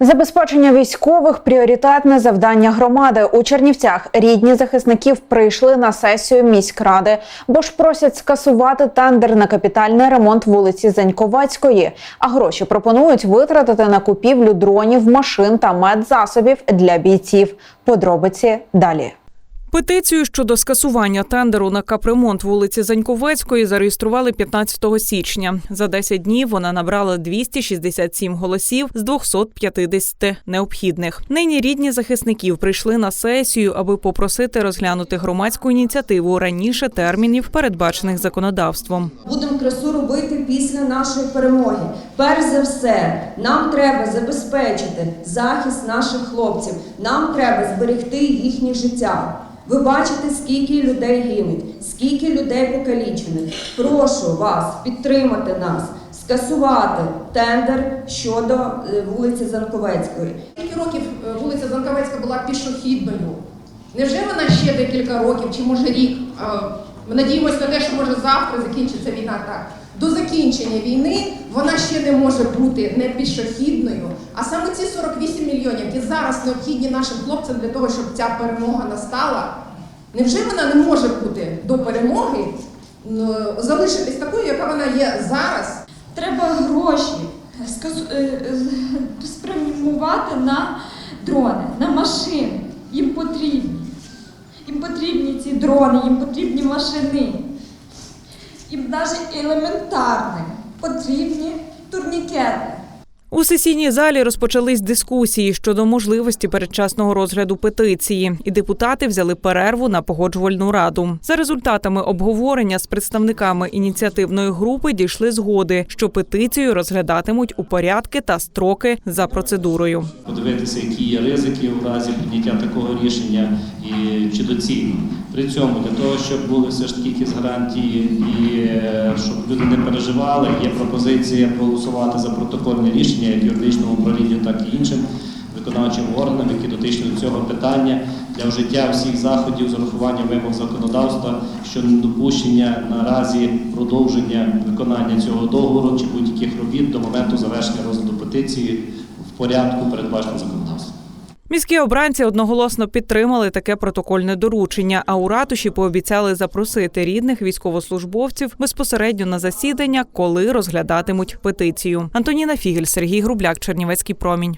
Забезпечення військових пріоритетне завдання громади. У Чернівцях рідні захисників прийшли на сесію міськради, бо ж просять скасувати тендер на капітальний ремонт вулиці Заньковацької. А гроші пропонують витратити на купівлю дронів, машин та медзасобів для бійців. Подробиці далі. Петицію щодо скасування тендеру на капремонт вулиці Заньковецької зареєстрували 15 січня. За 10 днів вона набрала 267 голосів з 250 необхідних. Нині рідні захисників прийшли на сесію, аби попросити розглянути громадську ініціативу раніше термінів, передбачених законодавством. Будемо красу робити після нашої перемоги. Перш за все, нам треба забезпечити захист наших хлопців. Нам треба зберегти їхнє життя. Ви бачите, скільки людей гинуть, скільки людей покалічених. Прошу вас підтримати нас, скасувати тендер щодо е, вулиці Занковецької. Скільки років е, вулиця Занковецька була пішохідною? Невже вона ще декілька років, чи може рік? е, Ми надіємося на те, що може завтра закінчиться війна так. До закінчення війни вона ще не може бути не пішохідною. А саме ці 48 мільйонів, які зараз необхідні нашим хлопцям для того, щоб ця перемога настала. Невже вона не може бути до перемоги залишитись такою, яка вона є зараз? Треба гроші е, е, спрямувати на дрони, на машини. Їм потрібні. Їм потрібні ці дрони, їм потрібні машини. Їм навіть елементарне потрібні турнікети. У сесійній залі розпочались дискусії щодо можливості передчасного розгляду петиції, і депутати взяли перерву на погоджувальну раду. За результатами обговорення з представниками ініціативної групи дійшли згоди, що петицію розглядатимуть у порядки та строки за процедурою. подивитися, які є ризики в разі прийняття такого рішення і чи доцільно. При цьому для того, щоб були все ж таки якісь гарантії і е, люди не переживали, є пропозиція проголосувати за протокольне рішення як юридичному управлінню, так і іншим виконавчим органам, які дотичні до цього питання для вжиття всіх заходів з урахуванням вимог законодавства щодо недопущення наразі продовження виконання цього договору чи будь-яких робіт до моменту завершення розгляду петиції в порядку, передбаченому законодавством. Міські обранці одноголосно підтримали таке протокольне доручення. А у ратуші пообіцяли запросити рідних військовослужбовців безпосередньо на засідання, коли розглядатимуть петицію. Антоніна Фігель, Сергій Грубляк, Чернівецький промінь.